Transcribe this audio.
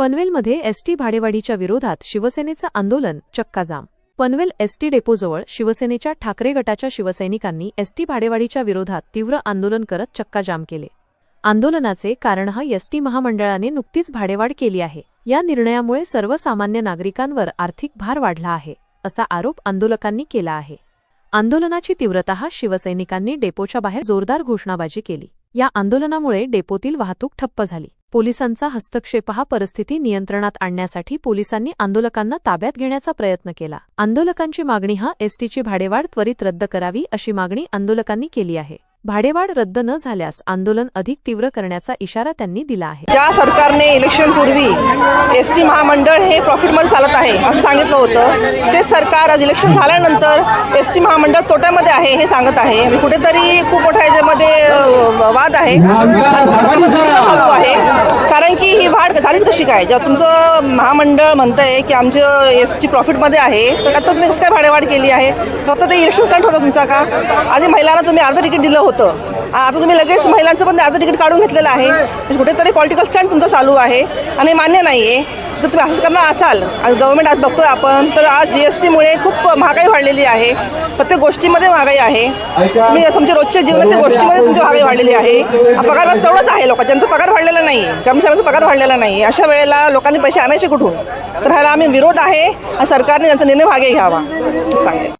पनवेलमध्ये एसटी भाडेवाढीच्या विरोधात शिवसेनेचं आंदोलन चक्काजाम. पनवेल एसटी डेपोजवळ शिवसेनेच्या ठाकरे गटाच्या शिवसैनिकांनी एसटी भाडेवाढीच्या विरोधात तीव्र आंदोलन करत चक्काजाम केले. आंदोलनाचे कारण हा एसटी महामंडळाने नुकतीच भाडेवाढ केली आहे. या निर्णयामुळे सर्वसामान्य नागरिकांवर आर्थिक भार वाढला आहे असा आरोप आंदोलकांनी केला आहे. आंदोलनाची तीव्रता शिवसैनिकांनी डेपोच्या बाहेर जोरदार घोषणाबाजी केली. या आंदोलनामुळे डेपोतील वाहतूक ठप्प झाली. पोलिसांचा हस्तक्षेप हा परिस्थिती नियंत्रणात आणण्यासाठी पोलिसांनी आंदोलकांना ताब्यात घेण्याचा प्रयत्न केला. आंदोलकांची मागणी हा एसटीची भाडेवाढ त्वरित रद्द करावी अशी मागणी आंदोलकांनी केली आहे. भाडेवाढ रद्द न झाल्यास आंदोलन अधिक तीव्र करण्याचा इशारा त्यांनी दिला आहे. ज्या सरकारने इलेक्शन पूर्वी एस टी महामंडळ हे प्रॉफिटमध्ये चालत आहे असं सांगितलं होतं ते सरकार आज इलेक्शन झाल्यानंतर एस टी महामंडळ तोट्यामध्ये आहे हे सांगत आहे. आणि कुठेतरी खूप मोठा याच्यामध्ये वाद आहे. चालीस कशी काय? जेव्हा तुमचं महामंडळ म्हणतंय की आमचं एस टी प्रॉफिटमध्ये आहे तर आता तुम्ही कसं काय भाडेवाढ केली आहे? फक्त ते इलेक्शन स्टंट होतं तुमचा का? आधी महिलांना तुम्ही अर्धं तिकीट दिलं होतं. आता तुम्ही लगेच महिलांचं पण अर्धं तिकीट काढून घेतलेलं आहे. कुठेतरी पॉलिटिकल स्टँड तुमचा चालू आहे. आणि मान्य नाही आहे जर तुम्ही असंच करणार असाल. आज गव्हर्नमेंट आज बघतोय आपण. तर आज जी एस टीमुळे खूप महागाई वाढलेली आहे. प्रत्येक गोष्टीमध्ये महागाई आहे. तुम्ही तुमच्या रोजच्या जीवनाच्या गोष्टीमध्ये तुमची महागाई वाढलेली आहे. पगार तेवढंच आहे लोक त्यांचा पगार वाढलेला नाही. कर्मचाऱ्यांचा पगार वाढलेला नाही. अशा वेळेला लोकांनी पैसे आणायचे कुठून? तर ह्याला आम्ही विरोध आहे. आणि सरकारने त्यांचा निर्णय मागे घ्यावा. सांगेल